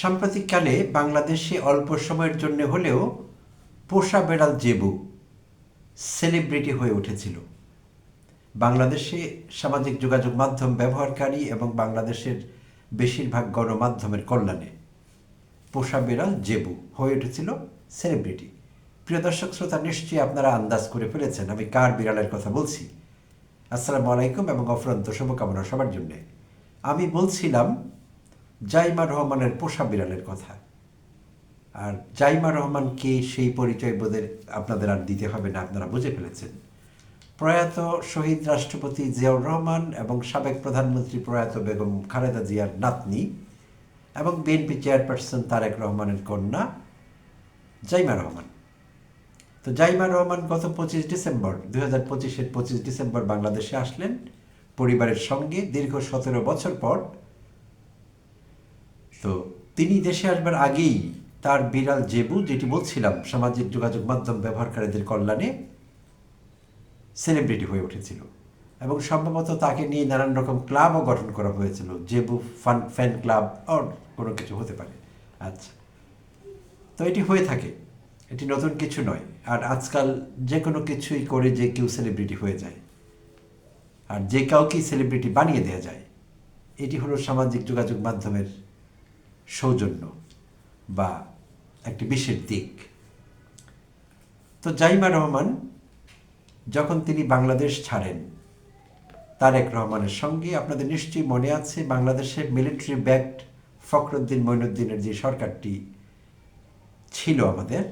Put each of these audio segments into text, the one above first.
সাম্প্রতিককালে বাংলাদেশে অল্প সময়ের জন্য হলেও পোষা বেড়াল জেবু সেলিব্রিটি হয়ে উঠেছিল। বাংলাদেশে সামাজিক যোগাযোগ মাধ্যম ব্যবহারকারী এবং বাংলাদেশের বেশিরভাগ গণমাধ্যমের কল্যাণে পোষা বেড়াল জেবু হয়ে উঠেছিল সেলিব্রিটি। প্রিয় দর্শক, শ্রোতা, নিশ্চয়ই আপনারা আন্দাজ করে ফেলেছেন আমি কার বিড়ালের কথা বলছি। আসসালামু আলাইকুম এবং অফরন্ত শুভকামনা সবার জন্যে। আমি বলছিলাম জাইমা রহমানের পোষা বিড়ালের কথা। আর জাইমা রহমানকে সেই পরিচয় বোধের আপনাদের আর দিতে হবে না, আপনারা বুঝে ফেলেছেন। প্রয়াত শহীদ রাষ্ট্রপতি জিয়াউর রহমান এবং সাবেক প্রধানমন্ত্রী প্রয়াত বেগম খালেদা জিয়ার নাতনি এবং বিএনপি চেয়ারপারসন তারেক রহমানের কন্যা জাইমা রহমান। তো জাইমা রহমান গত পঁচিশ ডিসেম্বর, দুই হাজার পঁচিশের পঁচিশ ডিসেম্বর বাংলাদেশে আসলেন। পরিবারের সঙ্গে দীর্ঘ সতেরো বছর পর তো তিনি দেশে আসবার আগেই তার বিড়াল জেবু, যেটি বলছিলাম, সামাজিক যোগাযোগ মাধ্যম ব্যবহারকারীদের কল্যাণে সেলিব্রিটি হয়ে উঠেছিল এবং সম্ভবত তাকে নিয়ে নানান রকম ক্লাবও গঠন করা হয়েছিল, Jebu, fan, fan club, or কোনো কিছু হতে পারে। আচ্ছা। তো এটি হয়ে থাকে। এটি নতুন কিছু নয়। আর আজকাল যে কোনো কিছুই করে যে কেউ সেলিব্রিটি হয়ে যায়। আর যে কাউকেই সেলিব্রিটি বানিয়ে দেওয়া যায়, এটি হলো সামাজিক যোগাযোগ মাধ্যমের সৌজন্য বা একটি বিশেষ দিক। তো জাইমা রহমান যখন তিনি বাংলাদেশ ছাড়েন, তারেক রহমানের সঙ্গে আপনাদের নিশ্চয়ই মনে আছে বাংলাদেশের মিলিটারি ব্যাক্ট ফখরুদ্দিন মঈনুদ্দিনের যে সরকারটি ছিল আমাদের,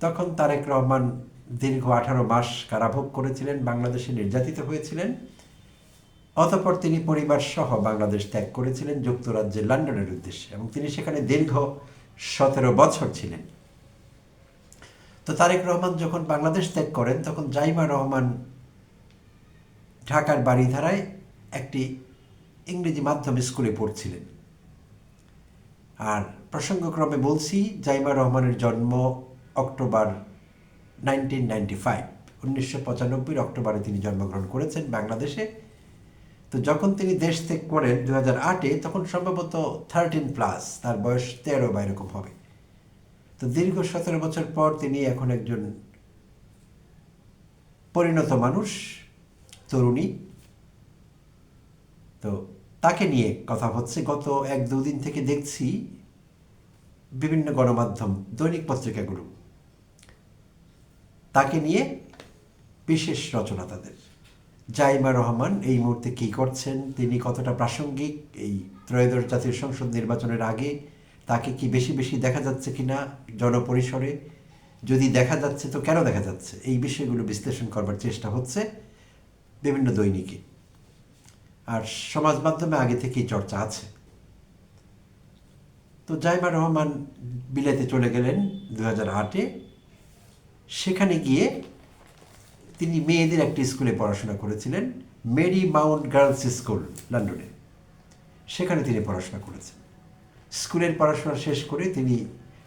তখন তারেক রহমান দীর্ঘ আঠারো মাস কারাভোগ করেছিলেন, বাংলাদেশে নির্যাতিত হয়েছিলেন। অতঃপর তিনি পরিবার সহ বাংলাদেশ ত্যাগ করেছিলেন যুক্তরাজ্যের লন্ডনের উদ্দেশ্যে এবং তিনি সেখানে দীর্ঘ সতেরো বছর ছিলেন। তো তারেক রহমান যখন বাংলাদেশ ত্যাগ করেন, তখন জাইমা রহমান ঢাকার বাড়িধারায় একটি ইংরেজি মাধ্যম স্কুলে পড়ছিলেন। আর প্রসঙ্গক্রমে বলছি, জাইমা রহমানের জন্ম অক্টোবর নাইনটিন নাইনটি ফাইভ, উনিশশো পঁচানব্বই অক্টোবরে তিনি জন্মগ্রহণ করেছেন বাংলাদেশে। তো যখন তিনি দেশ ত্যাগ করেন দু হাজার আটে, তখন সম্ভবত থার্টিন প্লাস তার বয়স তেরো বা এরকম হবে। তো দীর্ঘ সতেরো বছর পর তিনি এখন একজন পরিণত মানুষ, তরুণী। তো তাকে নিয়ে কথা হচ্ছে। গত এক দুদিন থেকে দেখছি বিভিন্ন গণমাধ্যম, দৈনিক পত্রিকাগুলো। তাকে নিয়ে বিশেষ রচনা তাদের। জাইমা রহমান এই মুহূর্তে কী করছেন? তিনি কতটা প্রাসঙ্গিক? এই ত্রয়োদশ জাতীয় সংসদ নির্বাচনের আগে তাকে কি বেশি বেশি দেখা যাচ্ছে কিনা জনপরিসরে? যদি দেখা যাচ্ছে, তো কেন দেখা যাচ্ছে? এই বিষয়গুলো বিশ্লেষণ করবার চেষ্টা হচ্ছে বিভিন্ন দৈনিকে। আর সমাজ মাধ্যমে আগে থেকেই চর্চা আছে। তো জাইমা রহমান বিলেতে চলে গেলেন দু হাজার আটে। সেখানে গিয়ে তিনি মেয়েদের একটি স্কুলে পড়াশোনা করেছিলেন, মেরি মাউন্ট গার্লস স্কুল, লন্ডনে। সেখানে তিনি পড়াশোনা করেছেন। স্কুলের পড়াশোনা শেষ করে তিনি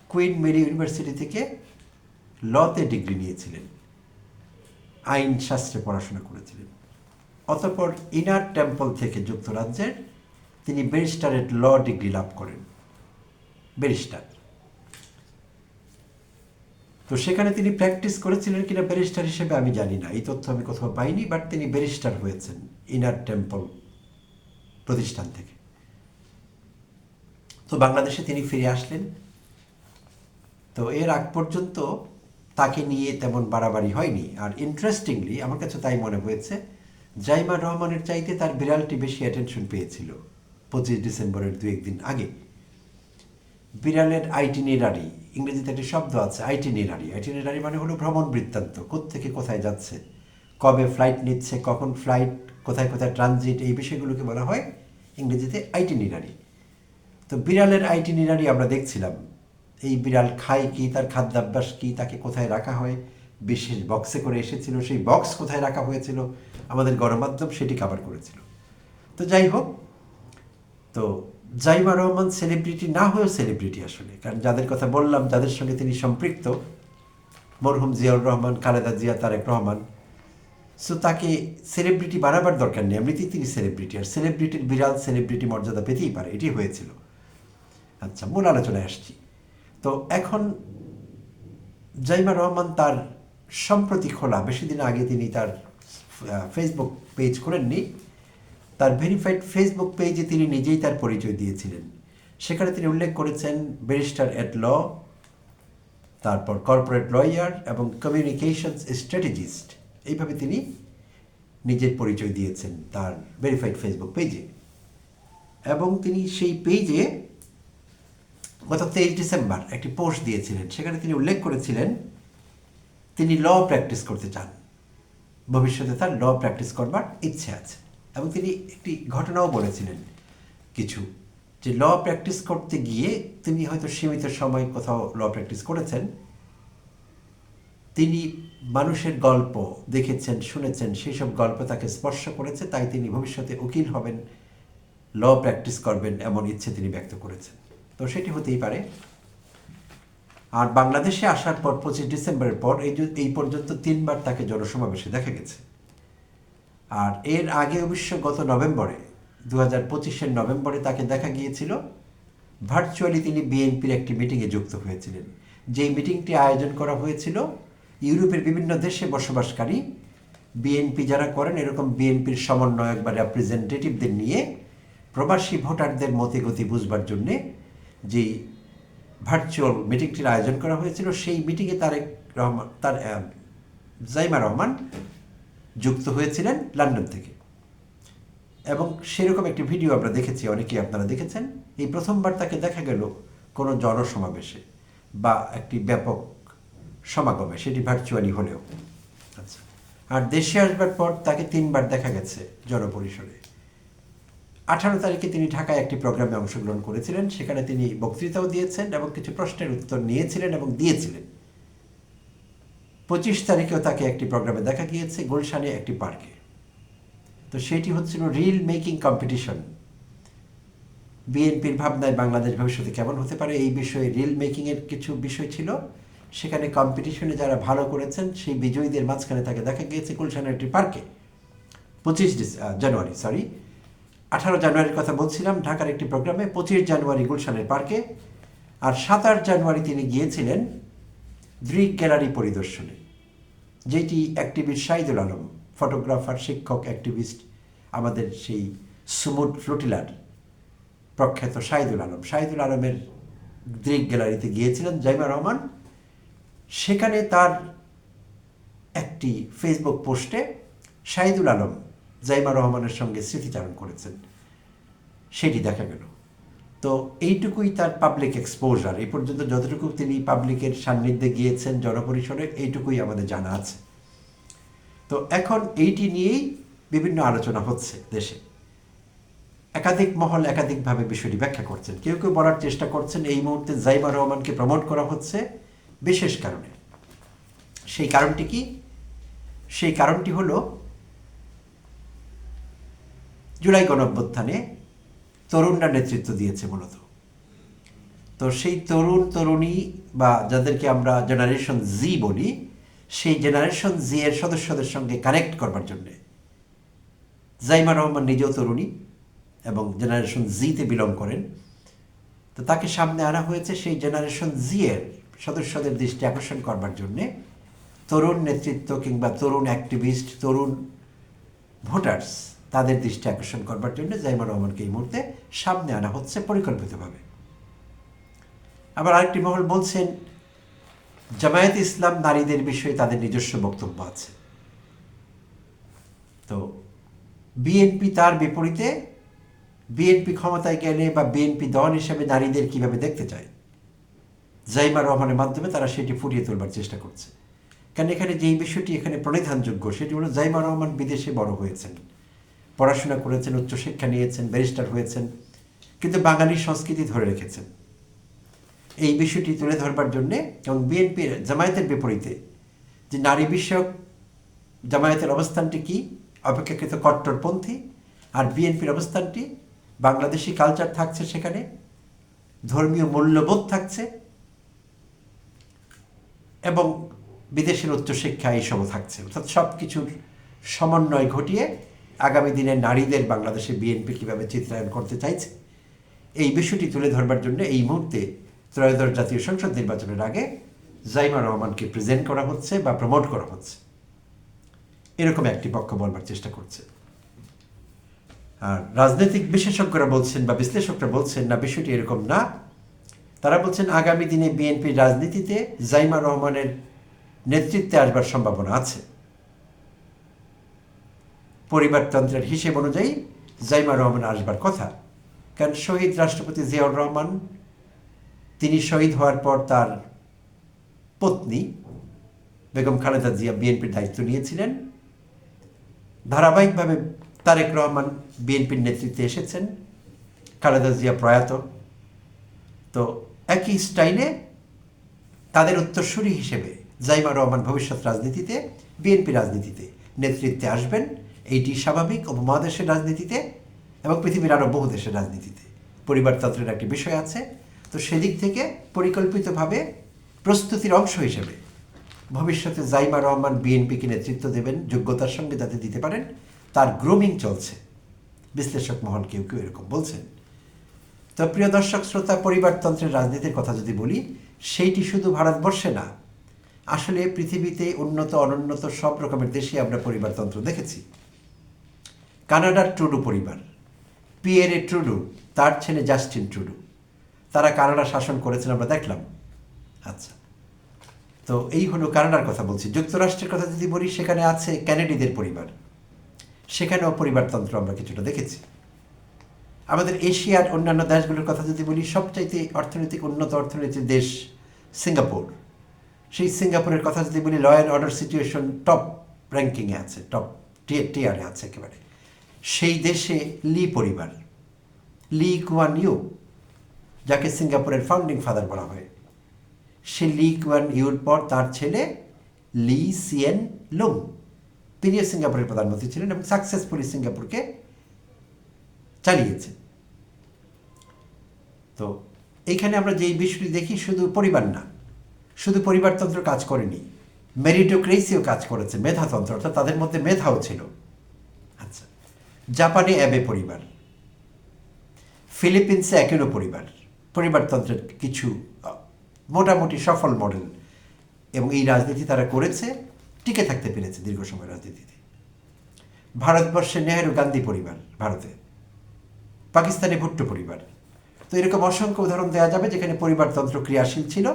কুইন মেরি ইউনিভার্সিটি থেকে লতে ডিগ্রি নিয়েছিলেন। আইন শাস্ত্রে পড়াশোনা করেছিলেন। অতঃপর ইনার টেম্পল থেকে যুক্তরাজ্যের তিনি ব্যারিস্টারের ল ডিগ্রি লাভ করেন। ব্যারিস্টার। তো সেখানে তিনি প্র্যাকটিস করেছিলেন কিনা ব্যারিস্টার হিসেবে আমি জানি না। এই তথ্য আমি কোথাও পাইনি বাট তিনি ব্যারিস্টার হয়েছেন ইনার টেম্পল প্রতিষ্ঠান থেকে। তো বাংলাদেশে তিনি ফিরে আসলেন। তো এর আগ পর্যন্ত তাকে নিয়ে তেমন বাড়াবাড়ি হয়নি। আর ইন্টারেস্টিংলি আমার কাছে তাই মনে হয়েছে, জাইমা রহমানের চাইতে তার বিড়ালটি বেশি অ্যাটেনশন পেয়েছিল পঁচিশ ডিসেম্বরের দু একদিন আগে। বিড়ালের আইটিনেরারি ইংরেজিতে একটি শব্দ আছে আইটিনেরারি আইটিনেরারি মানে হলো ভ্রমণ বৃত্তান্ত, কোত্থেকে কোথায় যাচ্ছে, কবে ফ্লাইট নিচ্ছে, কখন ফ্লাইট কোথায় কোথায় ট্রানজিট এই বিষয়গুলোকে বলা হয় ইংরেজিতে আইটিনেরারি তো বিড়ালের আইটিনেরারি আমরা দেখছিলাম, এই বিড়াল খায় কি, তার খাদ্যাভ্যাস কি, তাকে কোথায় রাখা হয়, বিশেষ বক্সে করে এসেছিল, সেই বক্স কোথায় রাখা হয়েছিল, আমাদের গণমাধ্যম সেটি কাভার করেছিল। তো যাই হোক, তো জাইমা রহমান সেলিব্রিটি না হয়েও সেলিব্রিটি আসলে। কারণ যাদের কথা বললাম, যাদের সঙ্গে তিনি সম্পৃক্ত, মরহুম জিয়াউর রহমান, খালেদা জিয়া, তারেক রহমান সো তাকে সেলিব্রিটি বানাবার দরকার নেই। এমনিতেই তিনি সেলিব্রিটি আর সেলিব্রিটির বিড়াল সেলিব্রিটি মর্যাদা পেতেই পারে। এটি হয়েছিল। আচ্ছা মূল আলোচনায় আসছি। তো এখন জাইমা রহমান তার সম্প্রতি খোলা, বেশি দিন আগে তিনি তার ফেসবুক পেজ খোলেননি। তার ভেরিফাইড ফেসবুক পেজে তিনি নিজেই তার পরিচয় দিয়েছিলেন। সেখানে তিনি উল্লেখ করেছেন ব্যারিস্টার এট ল তারপর কর্পোরেট লয়ার এবং কমিউনিকেশনস স্ট্র্যাটেজিস্ট এইভাবে তিনি নিজের পরিচয় দিয়েছেন তার ভেরিফাইড ফেসবুক পেজে এবং তিনি সেই পেজে গত তেইশ ডিসেম্বর একটি পোস্ট দিয়েছিলেন। সেখানে তিনি উল্লেখ করেছিলেন, তিনি ল প্র্যাকটিস করতে চান। ভবিষ্যতে তার ল প্র্যাকটিস করবার ইচ্ছে আছে। এবং তিনি একটি ঘটনাও বলেছিলেন কিছু, যে ল প্র্যাকটিস করতে গিয়ে তিনি হয়তো সীমিত সময় কোথাও ল প্র্যাকটিস করেছেন। তিনি মানুষের গল্প দেখেছেন, শুনেছেন সেই সব গল্প তাকে স্পর্শ করেছে, তাই তিনি ভবিষ্যতে উকিল হবেন, ল প্র্যাকটিস করবেন এমন ইচ্ছে তিনি ব্যক্ত করেছেন। তো সেটি হতেই পারে। আর বাংলাদেশে আসার পর পঁচিশ ডিসেম্বরের পর এই এই পর্যন্ত তিনবার তাকে জনসমাবেশে দেখা গেছে। আর এর আগে অবশ্য গত নভেম্বরে দু হাজার পঁচিশের নভেম্বরে তাকে দেখা গিয়েছিল। ভার্চুয়ালি তিনি বিএনপির একটি মিটিংয়ে যুক্ত হয়েছিলেন। যেই মিটিংটি আয়োজন করা হয়েছিল, ইউরোপের বিভিন্ন দেশে বসবাসকারী বিএনপি যারা করেন, এরকম বিএনপির সমন্বয়ক বা রেপ্রেজেন্টেটিভদের নিয়ে প্রবাসী ভোটারদের মতিগতি বুঝবার জন্যে যেই ভার্চুয়াল মিটিংটির আয়োজন করা হয়েছিল, সেই মিটিংয়ে তারেক রহমান, তার জাইমা রহমান যুক্ত হয়েছিলেন লন্ডন থেকে। এবং সেরকম একটি ভিডিও আমরা দেখেছি, অনেকেই আপনারা দেখেছেন। এই প্রথমবার তাকে দেখা গেল কোনো জনসমাবেশে বা একটি ব্যাপক সমাগমে, সেটি ভার্চুয়ালি হলেও। আচ্ছা আর দেশে আসবার পর তাকে তিনবার দেখা গেছে জনপরিসরে। আঠারো তারিখে তিনি ঢাকায় একটি প্রোগ্রামে অংশগ্রহণ করেছিলেন। সেখানে তিনি বক্তৃতাও দিয়েছেন এবং কিছু প্রশ্নের উত্তর নিয়েছিলেন এবং দিয়েছিলেন। পঁচিশ তারিখেও তাকে একটি প্রোগ্রামে দেখা গিয়েছে, গুলশানে একটি পার্কে। তো সেটি হচ্ছিল রিল মেকিং কম্পিটিশন। বিএনপির ভাবনায় বাংলাদেশ ভবিষ্যতে কেমন হতে পারে এই বিষয়ে রিল মেকিংয়ের কিছু বিষয় ছিল। সেখানে কম্পিটিশনে যারা ভালো করেছেন, সেই বিজয়ীদের মাঝখানে তাকে দেখা গিয়েছে গুলশানের একটি পার্কে। পঁচিশ জানুয়ারি সরি আঠারো জানুয়ারির কথা বলছিলাম, ঢাকার একটি প্রোগ্রামে পঁচিশ জানুয়ারি গুলশানের পার্কে। আর সাতাশ জানুয়ারি তিনি গিয়েছিলেন ব্রিক গ্যালারি পরিদর্শনে, যেটি অ্যাক্টিভিস্ট শাহিদুল আলম, ফটোগ্রাফার, শিক্ষক, অ্যাক্টিভিস্ট, আমাদের সেই সুমুদ ফ্লুটিলার প্রখ্যাত শাহিদুল আলম। শাহিদুল আলমের দৃক গ্যালারিতে গিয়েছিলেন জাইমা রহমান। সেখানে তার একটি ফেসবুক পোস্টে শাহিদুল আলম জাইমা রহমানের সঙ্গে স্মৃতিচারণ করেছেন। সেটি দেখা গেল। তো এইটুকুই তার পাবলিক এক্সপোজার এই পর্যন্ত যতটুকু তিনি পাবলিকের সান্নিধ্যে গিয়েছেন জনপরিসরে, এইটুকুই আমাদের জানা আছে। তো এখন এইটি নিয়েই বিভিন্ন আলোচনা হচ্ছে দেশে। একাধিক মহল একাধিকভাবে বিষয়টি ব্যাখ্যা করছেন। কেউ কেউ বলার চেষ্টা করছেন, এই মুহূর্তে জাইমা রহমানকে প্রমোট করা হচ্ছে বিশেষ কারণে। সেই কারণটি কি? সেই কারণটি হলো জুলাই গণঅভ্যুত্থানে তরুণরা নেতৃত্ব দিয়েছে মূলত। তো সেই তরুণ, তরুণী বা যাদেরকে আমরা জেনারেশন জি বলি, সেই জেনারেশন জি এর সদস্যদের সঙ্গে কানেক্ট করবার জন্যে জাইমা রহমান নিজেও তরুণী এবং জেনারেশন জিতে বিলং করেন। তো তাকে সামনে আনা হয়েছে সেই জেনারেশন জি এর সদস্যদের দৃষ্টি আকর্ষণ করবার জন্যে তরুণ নেতৃত্ব কিংবা তরুণ অ্যাক্টিভিস্ট তরুণ ভোটার্স তাদের দৃষ্টি আকর্ষণ করবার জন্য জাইমা রহমানকে এই মুহূর্তে সামনে আনা হচ্ছে পরিকল্পিতভাবে। আবার আরেকটি মহল বলছেন, জামায়াত ইসলাম নারীদের বিষয়ে তাদের নিজস্ব বক্তব্য আছে। তো বিএনপি তার বিপরীতে বিএনপি ক্ষমতায় গেলে বা বিএনপি দল হিসেবে নারীদের কীভাবে দেখতে চায়? জাইমা রহমানের মাধ্যমে তারা সেটি ফুটিয়ে তোলবার চেষ্টা করছে। কারণ এখানে যেই বিষয়টি এখানে প্রণিধানযোগ্য, সেটি হলো জাইমা রহমান বিদেশে বড় হয়েছেন। পড়াশোনা করেছেন, উচ্চশিক্ষা নিয়েছেন, ব্যারিস্টার হয়েছেন, কিন্তু বাঙালি সংস্কৃতি ধরে রেখেছেন। এই বিষয়টি তুলে ধরবার জন্যে এবং বিএনপির জামায়াতের বিপরীতে যে নারী বিষয়ক জামায়াতের অবস্থানটি কি, অপেক্ষাকৃত কট্টরপন্থী আর বিএনপির অবস্থানটি, বাংলাদেশি কালচার থাকছে সেখানে, ধর্মীয় মূল্যবোধ থাকছে, এবং বিদেশের উচ্চশিক্ষা এইসবও থাকছে। অর্থাৎ সব কিছুর সমন্বয় ঘটিয়ে আগামী দিনে নারীদের বাংলাদেশে বিএনপি কীভাবে চিত্রায়ন করতে চাইছে, এই বিষয়টি তুলে ধরবার জন্য এই মুহূর্তে ত্রয়োদশ জাতীয় সংসদ নির্বাচনের আগে জাইমা রহমানকে প্রেজেন্ট করা হচ্ছে বা প্রমোট করা হচ্ছে। এরকম একটি পক্ষ বলবার চেষ্টা করছে। আর রাজনৈতিক বিশেষজ্ঞরা বলছেন বা বিশ্লেষকরা বলছেন, না, বিষয়টি এরকম না। তারা বলছেন, আগামী দিনে বিএনপির রাজনীতিতে জাইমা রহমানের নেতৃত্বে আসবার সম্ভাবনা আছে। পরিবারতন্ত্রের হিসেব অনুযায়ী জাইমা রহমান আসবার কথা। কারণ শহীদ রাষ্ট্রপতি জিয়াউর রহমান, তিনি শহীদ হওয়ার পর তার পত্নী বেগম খালেদা জিয়া বিএনপির দায়িত্ব নিয়েছিলেন। ধারাবাহিকভাবে তারেক রহমান বিএনপির নেতৃত্বে এসেছেন। খালেদা জিয়া প্রয়াত। তো একই স্টাইলে তাদের উত্তরসূরি হিসেবে জাইমা রহমান ভবিষ্যৎ রাজনীতিতে, বিএনপি রাজনীতিতে নেতৃত্বে আসবেন। এইটি স্বাভাবিক উপমহাদেশের রাজনীতিতে এবং পৃথিবীর আরও বহু দেশের রাজনীতিতে। পরিবারতন্ত্রের একটি বিষয় আছে। তো সেদিক থেকে পরিকল্পিতভাবে প্রস্তুতির অংশ হিসেবে ভবিষ্যতে জাইমা রহমান বিএনপিকে নেতৃত্ব দেবেন, যোগ্যতার সঙ্গে যাতে দিতে পারেন, তার গ্রুমিং চলছে। বিশ্লেষক মহল কেউ কেউ এরকম বলছেন। তো প্রিয় দর্শক, শ্রোতা পরিবারতন্ত্রের রাজনীতির কথা যদি বলি, সেইটি শুধু ভারতবর্ষে না, আসলে পৃথিবীতে উন্নত, অনুন্নত সব রকমের দেশে আমরা পরিবারতন্ত্র দেখেছি। কানাডার ট্রুডু পরিবার। পিয়েরে ট্রুডু, তার ছেলে জাস্টিন ট্রুডু। তারা কানাডা শাসন করেছেন, আমরা দেখলাম। আচ্ছা। তো এই হলো কানাডার কথা বলছি। যুক্তরাষ্ট্রের কথা যদি বলি, সেখানে আছে ক্যানেডিদের পরিবার। সেখানেও পরিবারতন্ত্র আমরা কিছুটা দেখেছি। আমাদের এশিয়ার অন্যান্য দেশগুলোর কথা যদি বলি, সবচাইতে অর্থনৈতিক উন্নত অর্থনৈতিক দেশ সিঙ্গাপুর। সেই সিঙ্গাপুরের কথা যদি বলি law and order situation top র্যাঙ্কিংয়ে আছে টপ টিয়ারে আছে একেবারে। সেই দেশে লি পরিবার, লি কুয়ান ইউ যাকে সিঙ্গাপুরের ফাউন্ডিং ফাদার বলা হয়। সে লি কুয়ান ইউর পর তার ছেলে লি সিয়েন লুং। তিনিও সিঙ্গাপুরের প্রধানমন্ত্রী ছিলেন এবং সাকসেসফুলি সিঙ্গাপুরকে চালিয়েছে তো এইখানে আমরা যেই বিষয়টি দেখি, শুধু পরিবার না, শুধু পরিবারতন্ত্র কাজ করেনি মেরিটোক্রেসিও কাজ করেছে, মেধাতন্ত্র, অর্থাৎ তাদের মধ্যে মেধাও ছিল। আচ্ছা জাপানে অ্যাবে পরিবার। ফিলিপিন্সে একেরও পরিবার। পরিবারতন্ত্রের কিছু মোটামুটি সফল মডেল এবং এই রাজনীতি তারা করেছে, টিকে থাকতে পেরেছে দীর্ঘ সময় রাজনীতিতে। ভারতবর্ষে নেহেরু গান্ধী পরিবার ভারতে। পাকিস্তানে ভুট্টো পরিবার। তো এরকম অসংখ্য উদাহরণ দেওয়া যাবে যেখানে পরিবারতন্ত্র ক্রিয়াশীল ছিল।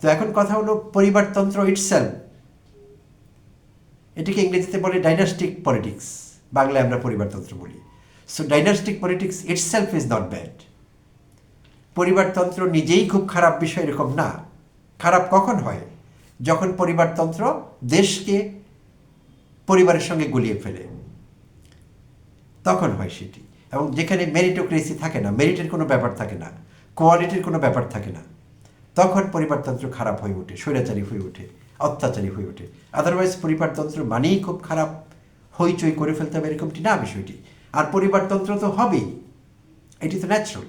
তো এখন কথা হলো পরিবারতন্ত্র ইটসেলফ এটিকে ইংরেজিতে বলে ডাইনাস্টিক পলিটিক্স বাংলায় আমরা পরিবারতন্ত্র বলি। So dynastic politics itself is not bad পরিবারতন্ত্র নিজেই খুব খারাপ বিষয় এরকম না। খারাপ কখন হয়? যখন পরিবারতন্ত্র দেশকে, পরিবারের সঙ্গে গুলিয়ে ফেলে। তখন হয় সেটি। এবং যেখানে মেরিটোক্রেসি থাকে না মেরিটের কোনো ব্যাপার থাকে না কোয়ালিটির কোনো ব্যাপার থাকে না, তখন পরিবারতন্ত্র খারাপ হয়ে ওঠে, স্বৈরাচারী হয়ে ওঠে, অত্যাচারী হয়ে ওঠে। আদারওয়াইজ পরিবারতন্ত্র মানেই খুব খারাপ। হইচই করে ফেলতে হবে এরকমটি না বিষয়টি। আর পরিবারতন্ত্র তো হবেই। এটি তো ন্যাচারাল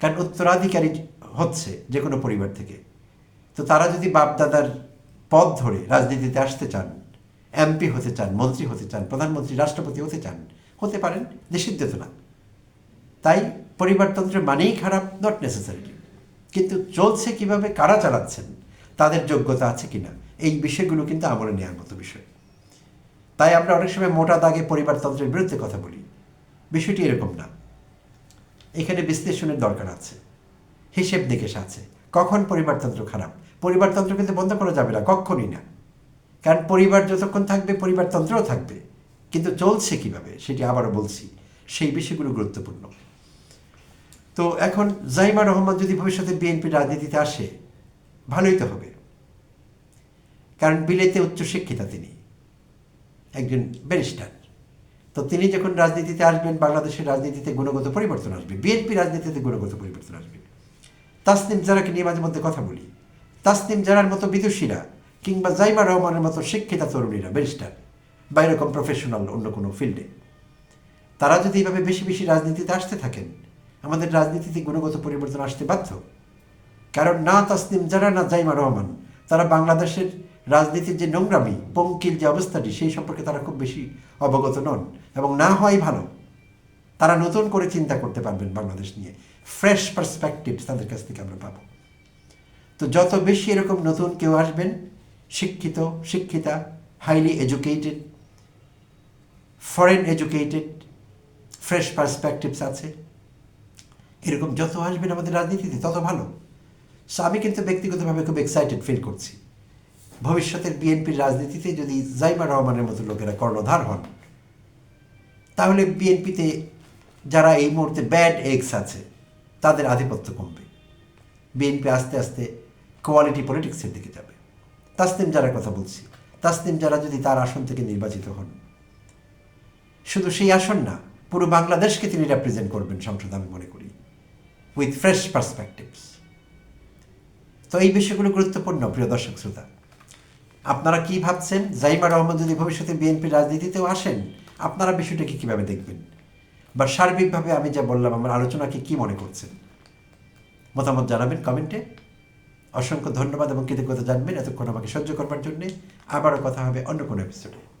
কারণ উত্তরাধিকারী হচ্ছে যে কোনো পরিবার থেকে। তো তারা যদি বাপদাদার পথ ধরে রাজনীতিতে আসতে চান, এমপি হতে চান, মন্ত্রী হতে চান, প্রধানমন্ত্রী, রাষ্ট্রপতি হতে চান, হতে পারেন, নিষিদ্ধ তো না। তাই পরিবারতন্ত্র মানেই খারাপ নট নেসেসারিলি কিন্তু চলছে কীভাবে, কারা চালাচ্ছেন, তাদের যোগ্যতা আছে কিনা, এই বিষয়গুলো কিন্তু আমলে নেওয়ার মতো বিষয়। তাই আমরা অনেক সময় মোটা দাগে পরিবারতন্ত্রের বিরুদ্ধে কথা বলি। বিষয়টি এরকম না। এখানে বিশ্লেষণের দরকার আছে। হিসেব নিকেশ আছে। কখন পরিবারতন্ত্র খারাপ? পরিবারতন্ত্র কিন্তু বন্ধ করা যাবে না, কখনই না। কারণ পরিবার যতক্ষণ থাকবে, পরিবারতন্ত্রও থাকবে। কিন্তু চলছে কীভাবে, সেটি আবারও বলছি, সেই বিষয়গুলো গুরুত্বপূর্ণ। তো এখন জাইমা রহমান যদি ভবিষ্যতে বিএনপি রাজনীতিতে আসে, ভালোই তো হবে। কারণ বিলেতে উচ্চশিক্ষিতা তিনি। একজন ব্যারিস্টার। তো তিনি যখন রাজনীতিতে আসবেন, বাংলাদেশের রাজনীতিতে গুণগত পরিবর্তন আসবে, বিএনপি রাজনীতিতে গুণগত পরিবর্তন আসবে। তাসনিম জারাকে নিয়ে মাঝে মধ্যে কথা বলি। তাসনিম জারার মতো বিদুষীরা কিংবা জাইমা রহমানের মতো শিক্ষিতা তরুণীরা, ব্যারিস্টার, বা এরকম প্রফেশনাল অন্য কোনো ফিল্ডে তারা যদি এইভাবে বেশি বেশি রাজনীতিতে আসতে থাকেন, আমাদের রাজনীতিতে গুণগত পরিবর্তন আসতে বাধ্য। কারণ না তাসনিম যারা না জাইমা রহমান, তারা বাংলাদেশের রাজনীতির যে নোংরামি, পঙ্কিল যে অবস্থাটি, সেই সম্পর্কে তারা খুব বেশি অবগত নন এবং না হওয়াই ভালো। তারা নতুন করে চিন্তা করতে পারবেন বাংলাদেশ নিয়ে। ফ্রেশ পার্সপেক্টিভ তাদের কাছ থেকে আমরা পাবো। তো যত বেশি এরকম নতুন কেউ আসবেন, শিক্ষিত, শিক্ষিতা highly educated foreign educated fresh perspectives আছে। এরকম যত আসবেন আমাদের রাজনীতিতে, তত ভালো। সো আমি কিন্তু ব্যক্তিগতভাবে খুব এক্সাইটেড ফিল করছি। ভবিষ্যতের বিএনপির রাজনীতিতে যদি জাইমা রহমানের মতো লোকেরা কর্ণধার হন, তাহলে বিএনপিতে যারা এই মুহূর্তে ব্যাড এগস আছে, তাদের আধিপত্য কমবে। বিএনপি আস্তে আস্তে কোয়ালিটি পলিটিক্সের দিকে যাবে। তাসনিম যারা কথা বলছি। তাসনিম যারা যদি তার আসন থেকে নির্বাচিত হন, শুধু সেই আসন না, পুরো বাংলাদেশকে তিনি রিপ্রেজেন্ট করবেন সংসদ আমি মনে করি। উইথ ফ্রেশ পার্সপেক্টিভস তো এই বিষয়গুলো গুরুত্বপূর্ণ, প্রিয় দর্শক শ্রোতা। আপনারা কি ভাবছেন? জাইমা রহমান যদি ভবিষ্যতে বিএনপি রাজনীতিতেও আসেন, আপনারা বিষয়টাকে কীভাবে দেখবেন? বা সার্বিকভাবে আমি যা বললাম, আমার আলোচনাকে কি মনে করছেন? মতামত জানাবেন কমেন্টে। অসংখ্য ধন্যবাদ এবং কৃতজ্ঞতা জানবেন এতক্ষণ আমাকে সহ্য করবার জন্যে। আবারও কথা হবে অন্য কোনো এপিসোডে